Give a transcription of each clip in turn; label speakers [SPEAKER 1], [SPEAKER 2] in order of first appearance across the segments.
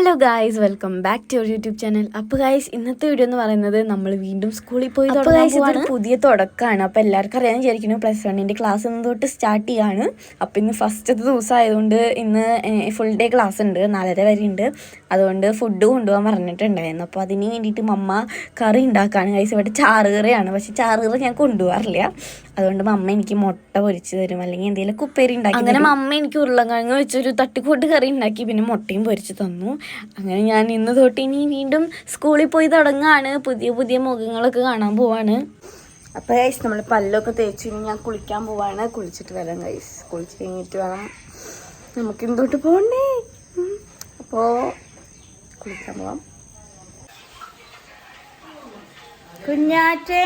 [SPEAKER 1] Hello guys welcome back to your YouTube channel അപ്പോൾ guys ഇന്നത്തെ video എന്ന് പറയുന്നത് നമ്മൾ വീണ്ടും സ്കൂളിൽ പോയി
[SPEAKER 2] അപ്പൊ
[SPEAKER 1] തുടങ്ങാൻ
[SPEAKER 2] ഇതൊരു
[SPEAKER 1] പുതിയ തുടക്കമാണ് അപ്പോൾ എല്ലാവർക്കും അറിയാൻ വിചാരിക്കുന്നു പ്ലസ് വണ്ണിന്റെ ക്ലാസ് ഇന്ന് തൊട്ട് സ്റ്റാർട്ട് ചെയ്യാണ്. അപ്പോൾ ഇന്ന് ഫസ്റ്റത്തെ ദിവസം ആയതുകൊണ്ട് ഇന്ന് ഫുൾ ഡേ ക്ലാസ് ഉണ്ട് നാലര വരെ ഉണ്ട്. അതുകൊണ്ട് ഫുഡ് കൊണ്ടുപോകാൻ പറഞ്ഞിട്ടുണ്ടായിരുന്നു. അപ്പോൾ അതിന് വേണ്ടിയിട്ട് മമ്മ കറി ഉണ്ടാക്കുകയാണ് ഗൈസ് ഇവിടെ ചാറുകറിയാണ് പക്ഷേ ചാറുകറി ഞാൻ കൊണ്ടുപോകാറില്ല. അതുകൊണ്ട് മമ്മ എനിക്ക് മുട്ട പൊരിച്ചു തരും. അല്ലെങ്കിൽ എന്തെങ്കിലും ഉപ്പേരി ഉണ്ടാക്കി അങ്ങനെ മമ്മ എനിക്ക് ഉരുളക്കിഴങ്ങ് വെച്ചൊരു തട്ടിക്കൂട്ട് കറി ഉണ്ടാക്കി. പിന്നെ മുട്ടയും പൊരിച്ചു തന്നു. അങ്ങനെ ഞാൻ ഇന്ന് തൊട്ട് ഇനി വീണ്ടും സ്കൂളിൽ പോയി തുടങ്ങുകയാണ് പുതിയ പുതിയ മുഖങ്ങളൊക്കെ കാണാൻ പോവാണ്.
[SPEAKER 2] അപ്പോൾ ഗൈസ് നമ്മൾ പല്ലൊക്കെ തേച്ച് ഇനി ഞാൻ കുളിക്കാൻ പോവാണ്. കുളിച്ചിട്ട് വരാം ഗൈസ് കുളിച്ച് കഴിഞ്ഞിട്ട് വേണം നമുക്ക് ഇന്തോട്ട് പോകണ്ടേ അപ്പോൾ കുളിക്കാൻ പോവാം. കുഞ്ഞാറ്റേ!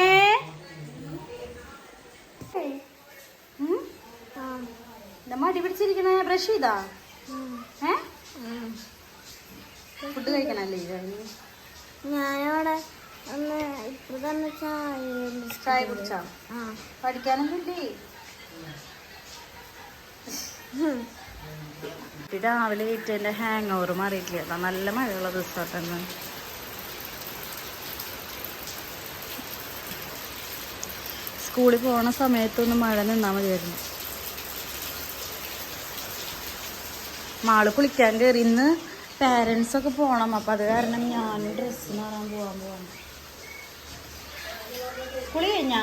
[SPEAKER 2] മടി പിടിച്ചിരിക്കുന്ന ബ്രഷ് ചെയ്താ? ഏ? ഫുഡ് കഴിക്കണല്ലേ?
[SPEAKER 3] ഞാനവിടെ ഒന്ന് ഇപ്പൊ തന്നെ ചായ
[SPEAKER 2] ചായ കുടിച്ചാ? പഠിക്കാനൊന്നും ഇല്ലേ രാവിലെ ഏറ്റവും ഹാങ് ഓവർ മാറിയിട്ടില്ല നല്ല മഴയുള്ള ദിവസമാട്ടെന്ന് സ്കൂളിൽ പോണ സമയത്തൊന്നും മഴ നിന്നാ മതിയായിരുന്നു. മാൾ കുളിക്കാൻ കയറി ഇന്ന് പാരൻസൊക്കെ പോകണം അപ്പം അത് കാരണം ഞാൻ ഡ്രസ്സ് മാറാൻ പോവാൻ പോവാണ്. കുളി കഴിഞ്ഞാ?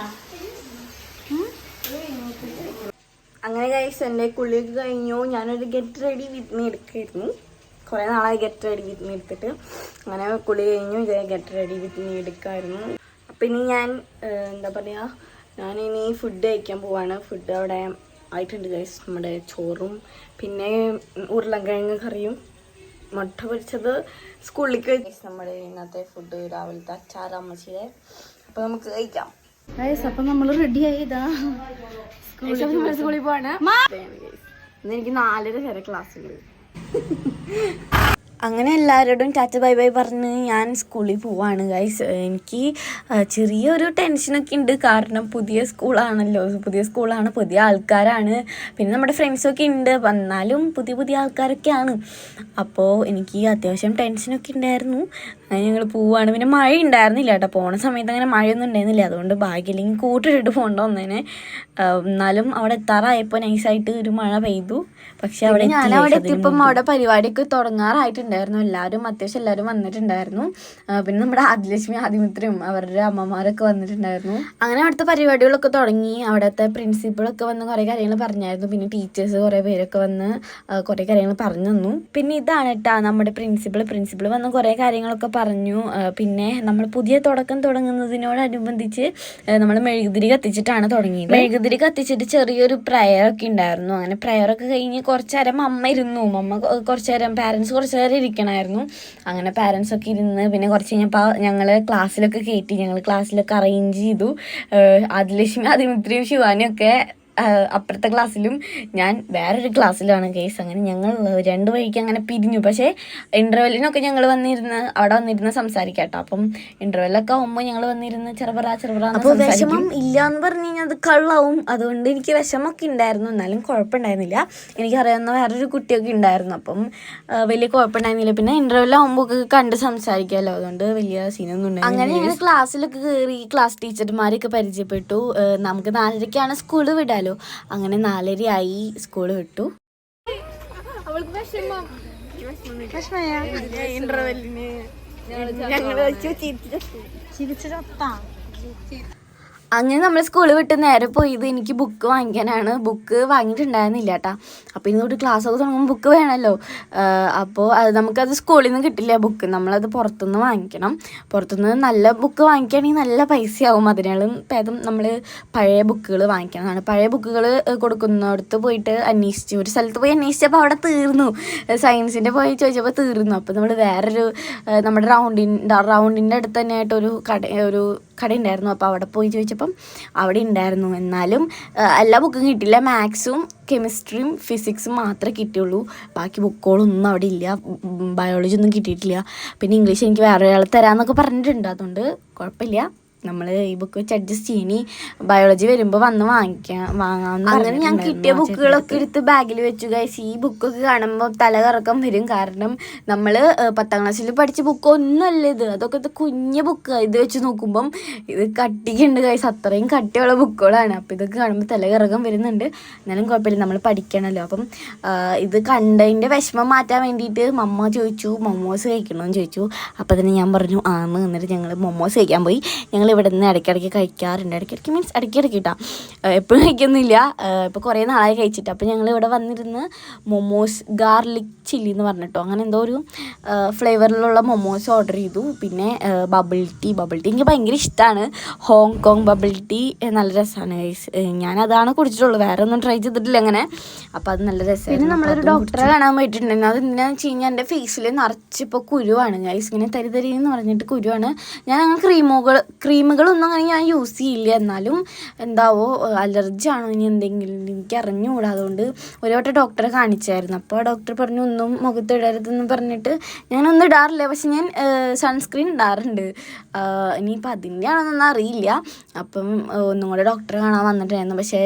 [SPEAKER 2] അങ്ങനെ കഴിച്ച് എന്റെ കുളിയൊക്കെ കഴിഞ്ഞു. ഞാനൊരു ഗെറ്റ് റെഡി വിത്ത് മീ എടുക്കായിരുന്നു. കുറേ നാളായി ഗെറ്റ് റെഡി വിത്ത് മീ എടുത്തിട്ട്. അങ്ങനെ കുളി കഴിഞ്ഞു. ഇതേ ഗെറ്റ് റെഡി വിത്ത് മീ എടുക്കായിരുന്നു. അപ്പം ഇനി ഞാൻ എന്താ പറയുക ഞാനിനി ഫുഡ് കഴിക്കാൻ പോവാണ്. ഫുഡ് അവിടെ ആയിട്ടുണ്ട് ഗൈസ് നമ്മുടെ ചോറും പിന്നെ ഉരുളക്കിഴങ്ങ് കറിയും. മുട്ട പൊരിച്ചത് സ്കൂളിലേക്ക് നമ്മുടെ ഇന്നത്തെ ഫുഡ് രാവിലത്തെ അച്ചാർ അമ്മച്ചിയുടെ. അപ്പോൾ നമുക്ക് കഴിക്കാം. ഗൈസ് അപ്പം നമ്മൾ റെഡി ആയതാ
[SPEAKER 1] സ്കൂളിൽ പോവാണ്.
[SPEAKER 2] ഇന്ന് എനിക്ക് നാലര വരെ ക്ലാസ്സുകൾ
[SPEAKER 1] അങ്ങനെ എല്ലാവരോടും ടാറ്റ ബൈ ബൈ പറഞ്ഞ് ഞാൻ സ്കൂളിൽ പോവാണ് ഗൈസ് എനിക്ക് ചെറിയൊരു ടെൻഷനൊക്കെ ഉണ്ട്. കാരണം പുതിയ സ്കൂളാണല്ലോ. പുതിയ സ്കൂളാണ് പുതിയ ആൾക്കാരാണ്. പിന്നെ നമ്മുടെ ഫ്രണ്ട്സൊക്കെ ഉണ്ട്. വന്നാലും പുതിയ പുതിയ ആൾക്കാരൊക്കെയാണ്. അപ്പോൾ എനിക്ക് അത്യാവശ്യം ടെൻഷനൊക്കെ ഉണ്ടായിരുന്നു. അങ്ങനെ ഞങ്ങൾ പോവാണ്. പിന്നെ മഴ ഉണ്ടായിരുന്നില്ല കേട്ടോ. പോണ സമയത്ത് അങ്ങനെ മഴയൊന്നും ഉണ്ടായിരുന്നില്ല. അതുകൊണ്ട് ഭാഗ്യമില്ലെങ്കിൽ കൂട്ടിട്ടിട്ട് പോകണ്ട ഒന്നേനെ ആ, എന്നാലും അവിടെ എത്താറായപ്പോൾ നൈസായിട്ട് ഒരു മഴ പെയ്തു. പക്ഷെ അവിടെ ഞാൻ അവിടെ എത്തിയപ്പം അവിടെ പരിപാടിയൊക്കെ തുടങ്ങാറായിട്ടുണ്ടായിരുന്നു. എല്ലാവരും അത്യാവശ്യം എല്ലാവരും വന്നിട്ടുണ്ടായിരുന്നു. പിന്നെ നമ്മുടെ ആദിലക്ഷ്മി ആദിമിത്രയും അവരുടെ അമ്മമാരൊക്കെ വന്നിട്ടുണ്ടായിരുന്നു. അങ്ങനെ അവിടുത്തെ പരിപാടികളൊക്കെ തുടങ്ങി. അവിടുത്തെ പ്രിൻസിപ്പളൊക്കെ വന്ന് കുറേ കാര്യങ്ങൾ പറഞ്ഞായിരുന്നു. പിന്നെ ടീച്ചേഴ്സ് കുറേ പേരൊക്കെ വന്ന് കുറേ കാര്യങ്ങൾ പറഞ്ഞു തന്നു. പിന്നെ ഇതാണ് കേട്ടാ നമ്മുടെ പ്രിൻസിപ്പൾ പ്രിൻസിപ്പൾ വന്ന് കുറേ കാര്യങ്ങളൊക്കെ പറഞ്ഞു. പിന്നെ നമ്മൾ പുതിയ തുടക്കം തുടങ്ങുന്നതിനോടനുബന്ധിച്ച് നമ്മൾ മെഴുകുതിരി കത്തിച്ചിട്ടാണ് തുടങ്ങിയത്. മെഴുകുതിരി കത്തിച്ചിട്ട് ചെറിയൊരു പ്രയർ ഒക്കെ ഉണ്ടായിരുന്നു. അങ്ങനെ പ്രയർ ഒക്കെ കഴിഞ്ഞ് കുറച്ച് നേരം അമ്മ ഇരുന്നു. അമ്മ കുറച്ച് നേരം പാരൻസ് കുറച്ച് നേരം ഇരിക്കണമായിരുന്നു അങ്ങനെ പാരൻസ് ഒക്കെ ഇരുന്ന് പിന്നെ കുറച്ച് കഴിഞ്ഞപ്പോൾ ഞങ്ങൾ ക്ലാസ്സിലൊക്കെ കയറ്റി ഞങ്ങൾ ക്ലാസ്സിലൊക്കെ അറേഞ്ച് ചെയ്തു. ആദിലക്ഷ്മി അതിമിത്രിയും ശിവാനിയൊക്കെ അപ്പുറത്തെ ക്ലാസ്സിലും ഞാൻ വേറൊരു ക്ലാസ്സിലാണ് കേസ് അങ്ങനെ ഞങ്ങൾ രണ്ട് വഴിക്ക് അങ്ങനെ പിരിഞ്ഞു. പക്ഷേ ഇന്റർവെല്ലിനൊക്കെ ഞങ്ങൾ വന്നിരുന്ന് അവിടെ വന്നിരുന്ന് സംസാരിക്കാം കേട്ടോ അപ്പം ഇന്റർവെല്ലൊക്കെ ആകുമ്പോൾ ഞങ്ങൾ വന്നിരുന്ന് ചെറുപറ ചെറുപറ അപ്പോൾ വിഷമം ഇല്ല എന്ന് പറഞ്ഞു കഴിഞ്ഞാൽ അത് കള്ളാവും. അതുകൊണ്ട് എനിക്ക് വിഷമമൊക്കെ ഉണ്ടായിരുന്നു. എന്നാലും കുഴപ്പമുണ്ടായിരുന്നില്ല. എനിക്കറിയാവുന്ന വേറൊരു കുട്ടിയൊക്കെ ഉണ്ടായിരുന്നു. അപ്പം വലിയ കുഴപ്പമുണ്ടായിരുന്നില്ല. പിന്നെ ഇന്റർവെൽ ആകുമ്പോൾ ഒക്കെ കണ്ട് സംസാരിക്കാമല്ലോ അതുകൊണ്ട് വലിയ സീനൊന്നും അങ്ങനെ ഞങ്ങൾ ക്ലാസ്സിലൊക്കെ കയറി ക്ലാസ് ടീച്ചർമാരൊക്കെ പരിചയപ്പെട്ടു. നമുക്ക് നാലരയ്ക്കാണ് സ്കൂൾ വിടാലോ. അങ്ങനെ നാലരയായി സ്കൂൾ വിട്ടു. ഇന്റർവെല്ലിന് ഞങ്ങൾ അങ്ങനെ നമ്മൾ സ്കൂൾ വിട്ട് നേരെ പോയത് എനിക്ക് ബുക്ക് വാങ്ങിക്കാനാണ്. ബുക്ക് വാങ്ങിയിട്ടുണ്ടായിരുന്നില്ല കേട്ടാ അപ്പോൾ തൊട്ട് ക്ലാസ് ഒക്കെ തുടങ്ങുമ്പോൾ ബുക്ക് വേണമല്ലോ അപ്പോൾ അത് നമുക്കത് സ്കൂളിൽ നിന്ന് കിട്ടില്ല ബുക്ക് നമ്മളത് പുറത്തുനിന്ന് വാങ്ങിക്കണം. പുറത്തുനിന്ന് നല്ല ബുക്ക് വാങ്ങിക്കുകയാണെങ്കിൽ നല്ല പൈസയാവും. അതിനാലും ഭേദം നമ്മൾ പഴയ ബുക്കുകൾ വാങ്ങിക്കണമെന്നാണ് പഴയ ബുക്കുകൾ കൊടുക്കുന്നിടത്ത് പോയിട്ട് അന്വേഷിച്ചു ഒരു സ്ഥലത്ത് പോയി അന്വേഷിച്ചപ്പോൾ അവിടെ തീർന്നു. സയൻസിന്റെ പോയി ചോദിച്ചപ്പോൾ തീർന്നു. അപ്പോൾ നമ്മൾ വേറൊരു നമ്മുടെ റൗണ്ടിൻ റൗണ്ടിന്റെ അടുത്ത് തന്നെയായിട്ട് ഒരു കട ഒരു കട ഉണ്ടായിരുന്നു അപ്പോൾ അവിടെ പോയി ചോദിച്ചപ്പം അവിടെ ഉണ്ടായിരുന്നു. എന്നാലും എല്ലാ ബുക്കും കിട്ടില്ല മാത്സും കെമിസ്ട്രിയും ഫിസിക്സും മാത്രമേ കിട്ടിയുള്ളൂ. ബാക്കി ബുക്കുകളൊന്നും അവിടെ ഇല്ല. ബയോളജി ഒന്നും കിട്ടിയിട്ടില്ല. പിന്നെ ഇംഗ്ലീഷ് എനിക്ക് വേറെ ഒരാൾ തരാമെന്നൊക്കെ പറഞ്ഞിട്ടുണ്ട്. അതുകൊണ്ട് കുഴപ്പമില്ല. നമ്മൾ ഈ ബുക്ക് വെച്ച് അഡ്ജസ്റ്റ് ചെയ്യണി ബയോളജി വരുമ്പോൾ വന്ന് വാങ്ങിക്കാം വാങ്ങാമെന്ന് അങ്ങനെ ഞാൻ കിട്ടിയ ബുക്കുകളൊക്കെ എടുത്ത് ബാഗിൽ വെച്ചു ഗൈസ് ഈ ബുക്കൊക്കെ കാണുമ്പോൾ തലകറക്കം വരും. കാരണം നമ്മൾ പത്താം ക്ലാസ്സിൽ പഠിച്ച ബുക്ക് ഒന്നുമല്ല ഇത്. അതൊക്കെ കുഞ്ഞ കുഞ്ഞു ബുക്ക് ഇത് വെച്ച് നോക്കുമ്പം ഇത് കട്ടിക്കുണ്ട് ഗൈസ് അത്രയും കട്ടിയുള്ള ബുക്കുകളാണ് അപ്പോൾ ഇതൊക്കെ കാണുമ്പോൾ തലകറക്കം വരുന്നുണ്ട്. എന്നാലും കുഴപ്പമില്ല. നമ്മൾ പഠിക്കണമല്ലോ അപ്പം ഇത് കണ്ടതിന്റെ വിഷമം മാറ്റാൻ വേണ്ടിയിട്ട് മമ്മ ചോദിച്ചു മൊമോസ് കഴിക്കണമെന്ന് ചോദിച്ചു. അപ്പോൾ തന്നെ ഞാൻ പറഞ്ഞു ആന്ന്. എന്നിട്ട് ഞങ്ങൾ മൊമോസ് കഴിക്കാൻ പോയി. ഞങ്ങൾ ഇവിടെ നിന്ന് ഇടയ്ക്കിടയ്ക്ക് കഴിക്കാറുണ്ട്. ഇടയ്ക്കിടയ്ക്ക് മീൻസ് ഇടയ്ക്കിടയ്ക്ക് കിട്ടാം എപ്പോഴും കഴിക്കുന്നില്ല ഇപ്പോൾ കുറേ നാളായി കഴിച്ചിട്ട്. അപ്പോൾ ഞങ്ങൾ ഇവിടെ വന്നിരുന്ന് മൊമോസ് ഗാർലിക് ചില്ലി എന്ന് പറഞ്ഞിട്ടോ. അങ്ങനെ എന്തോ ഒരു ഫ്ലേവറിലുള്ള മൊമോസ് ഓർഡർ ചെയ്തു. പിന്നെ ബബിൾ ടീ ബബിൾ ടീ എനിക്ക് ഭയങ്കര ഇഷ്ടമാണ് ഹോങ്കോങ് ബബിൾ ടീ നല്ല രസമാണ് ഞാനതാണ് കുടിച്ചിട്ടുള്ളത്. വേറെ ഒന്നും ട്രൈ ചെയ്തിട്ടില്ല അങ്ങനെ. അപ്പോൾ അത് നല്ല രസമാണ് പിന്നെ നമ്മളൊരു ഡോക്ടറെ കാണാൻ പോയിട്ടുണ്ടായിരുന്നു. അത് എന്താണെന്ന് വെച്ച് കഴിഞ്ഞാൽ എന്റെ ഫേസിൽ നിറച്ചിപ്പോൾ കുരുവാണ് ഗൈസ് ഇങ്ങനെ തരി തരി എന്ന് പറഞ്ഞിട്ട് കുരുവാണ്. ഞാൻ അങ്ങനെ ക്രീമുകൾ ക്രീമുകളൊന്നും അങ്ങനെ ഞാൻ യൂസ് ചെയ്യില്ല. എന്നാലും എന്താവോ അലർജി ആണോ ഇനി എന്തെങ്കിലും എനിക്ക് അറിഞ്ഞുകൂടാ. അതുകൊണ്ട് ഒരു വട്ടം ഡോക്ടറെ കാണിച്ചായിരുന്നു. അപ്പോൾ ഡോക്ടർ പറഞ്ഞു ഒന്നും മുഖത്ത് ഇടരുതെന്ന് പറഞ്ഞിട്ട് ഞാനൊന്നും ഇടാറില്ല. പക്ഷെ ഞാൻ സൺസ്ക്രീൻ ഇടാറുണ്ട്. ഇനിയിപ്പോൾ അതിന്റെ ആണെന്നൊന്നും അറിയില്ല. അപ്പം ഒന്നും കൂടെ ഡോക്ടറെ കാണാൻ വന്നിട്ടായിരുന്നു പക്ഷേ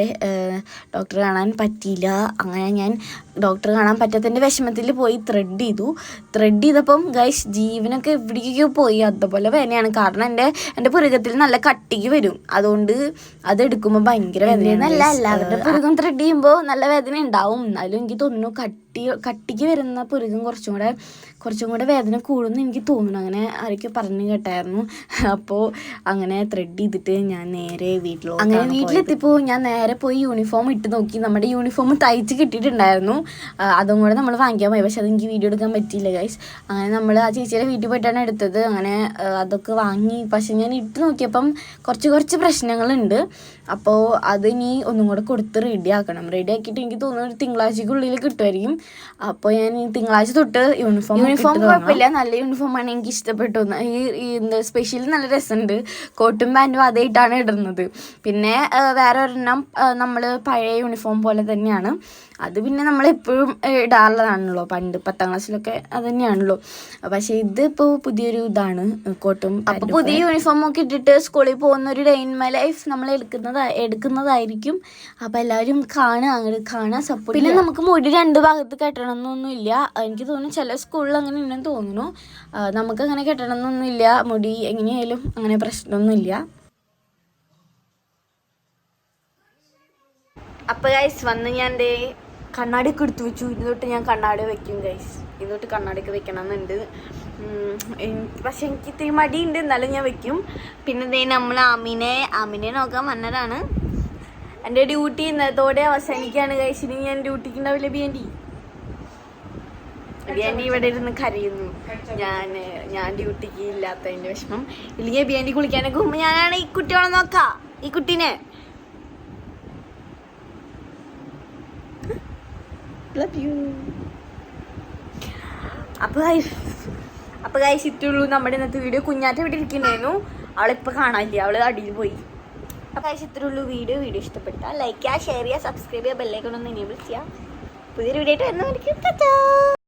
[SPEAKER 1] ഡോക്ടറെ കാണാൻ പറ്റിയില്ല. അങ്ങനെ ഞാൻ ഡോക്ടറെ കാണാൻ പറ്റാത്തതിന്റെ വിഷമത്തിൽ പോയി ത്രെഡ് ചെയ്തു. ത്രെഡ് ചെയ്തപ്പം ഗൈസ് ജീവനൊക്കെ എവിടേക്കൊക്കെ പോയി. അതുപോലെ വേനയാണ് കാരണം എന്റെ എന്റെ പുരുകത്തിൽ നല്ല കട്ടിക്ക് വരും. അതുകൊണ്ട് അത് എടുക്കുമ്പോൾ ഭയങ്കര വേദനയല്ല എല്ലാവരുടെ പുറകും ത്രെഡ് ചെയ്യുമ്പോൾ നല്ല വേദന ഉണ്ടാവും. എന്നാലും എനിക്ക് തോന്നുന്നു കട്ടി കട്ടിക്ക് വരുന്ന പുരുകം കുറച്ചും കൂടെ കുറച്ചും കൂടെ വേദന കൂടുമെന്ന് എനിക്ക് തോന്നുന്നു. അങ്ങനെ ആരൊക്കെ പറഞ്ഞു കേട്ടായിരുന്നു. അപ്പോൾ അങ്ങനെ ത്രെഡ് ചെയ്തിട്ട് ഞാൻ നേരെ വീട്ടിലോ അങ്ങനെ വീട്ടിലെത്തിയപ്പോൾ ഞാൻ നേരെ പോയി യൂണിഫോം ഇട്ട് നോക്കി. നമ്മുടെ യൂണിഫോം തയ്ച്ച് കിട്ടിയിട്ടുണ്ടായിരുന്നു. അതും കൂടെ നമ്മൾ വാങ്ങിക്കാൻ പോയി. പക്ഷെ അതെനിക്ക് വീഡിയോ എടുക്കാൻ പറ്റിയില്ല ഗൈസ് അങ്ങനെ നമ്മൾ ആ ചേച്ചിയുടെ വീട്ടിൽ പോയിട്ടാണ് എടുത്തത്. അങ്ങനെ അതൊക്കെ വാങ്ങി. പക്ഷെ ഞാൻ ഇട്ട് നോക്കിയപ്പം കുറച്ച് കുറച്ച് പ്രശ്നങ്ങളുണ്ട്. അപ്പോൾ അത് ഇനി ഒന്നും കൂടെ കൊടുത്ത് റെഡി ആക്കണം. റെഡി ആക്കിയിട്ട് എനിക്ക് തോന്നുന്നു ഒരു തിങ്കളാഴ്ചക്കുള്ളിൽ കിട്ടുമായിരിക്കും. അപ്പോൾ ഞാൻ തിങ്കളാഴ്ച തൊട്ട് യൂണിഫോം യൂണിഫോം കുഴപ്പമില്ല. നല്ല യൂണിഫോമാണ് എനിക്ക് ഇഷ്ടപ്പെട്ടു. ഈ എന്താ സ്പെഷ്യൽ നല്ല രസമുണ്ട്. കോട്ടും പാന്റും അതായിട്ടാണ് ഇടുന്നത്. പിന്നെ വേറെ ഒരെണ്ണം നമ്മൾ പഴയ യൂണിഫോം പോലെ തന്നെയാണ്. അത് പിന്നെ നമ്മൾ എപ്പോഴും ഇടാറുള്ളതാണല്ലോ. പണ്ട് പത്താം ക്ലാസ്സിലൊക്കെ അത് തന്നെയാണല്ലോ. പക്ഷേ ഇതിപ്പോൾ പുതിയൊരു ഇതാണ് കോട്ടും അപ്പോൾ പുതിയ യൂണിഫോം ഒക്കെ ഇട്ടിട്ട് സ്കൂളിൽ പോകുന്ന ഒരു ഡേ ഇൻ മൈ ലൈഫ് നമ്മൾ എടുക്കുന്നത് എടുക്കുന്നതായിരിക്കും. അപ്പോൾ എല്ലാവരും കാണുക അങ്ങോട്ട് കാണുക സപ്പോർട്ട് പിന്നെ നമുക്ക് മുടി രണ്ട് ഭാഗത്ത് കെട്ടണം എന്നൊന്നുമില്ല എനിക്ക് തോന്നുന്നു ചില സ്കൂളിൽ അങ്ങനെ ഉണ്ടെന്ന് തോന്നുന്നു. നമുക്ക് അങ്ങനെ കെട്ടണം എന്നൊന്നുമില്ല മുടി എങ്ങനെയായാലും അങ്ങനെ പ്രശ്നമൊന്നുമില്ല. അപ്പോൾ ഗൈസ് വന്ന് ഞാൻ ദേ കണ്ണാടിയൊക്കെ എടുത്തു വെച്ചു. ഇത് തൊട്ട് ഞാൻ കണ്ണാടി വെക്കും ഗൈസ് ഇത് തൊട്ട് കണ്ണാടിയൊക്കെ വെക്കണം എന്നുണ്ട് ഉം, എനിക്ക് പക്ഷെ എനിക്ക് ഇത്തിരി മടിയുണ്ട്. എന്നാലും ഞാൻ വെക്കും. പിന്നെ ദേ നമ്മൾ ആമിനെ ആമിനെ നോക്കാൻ വന്നതാണ്. എന്റെ ഡ്യൂട്ടി ഇന്നത്തോടെ അവസാനിക്കുകയാണ് കഴിച്ചിട്ട് ഞാൻ ഡ്യൂട്ടിക്ക് ഉണ്ടാവില്ല ബിയൻഡി ബിയാൻഡി ഇവിടെ ഇരുന്ന് കരയുന്നു. ഞാൻ ഞാൻ ഡ്യൂട്ടിക്ക് ഇല്ലാത്തതിന്റെ വിഷമം. ഇല്ലെങ്കിൽ ബിയാൻഡി കുളിക്കാനൊക്കെ പോകുമ്പോൾ ഞാനാണ് ഈ കുട്ടിയോളെ നോക്കാം. ഈ കുട്ടീനെ. ലവ് യു അപ്പോൾ ഗൈസ് അപ്പോൾ ഗൈസ് നമ്മുടെ ഇന്നത്തെ വീഡിയോ കുഞ്ഞാറ്റ ഇവിടെ ഇരിക്കുന്നുണ്ടായിരുന്നു. അവളിപ്പോൾ കാണാനില്ല. അവൾ അടിയിൽ പോയി. അപ്പോൾ ഗൈസ് ഇത്രയുള്ളൂ വീഡിയോ വീഡിയോ ഇഷ്ടപ്പെട്ടാൽ ലൈക്ക് ചെയ്യുക ഷെയർ ചെയ്യുക സബ്സ്ക്രൈബ് ചെയ്യുക ബെല്ലൈക്കൺ ഒന്ന് എനേബിൾ ചെയ്യുക. പുതിയൊരു വീഡിയോ ആയിട്ട് വരുന്നവർക്ക്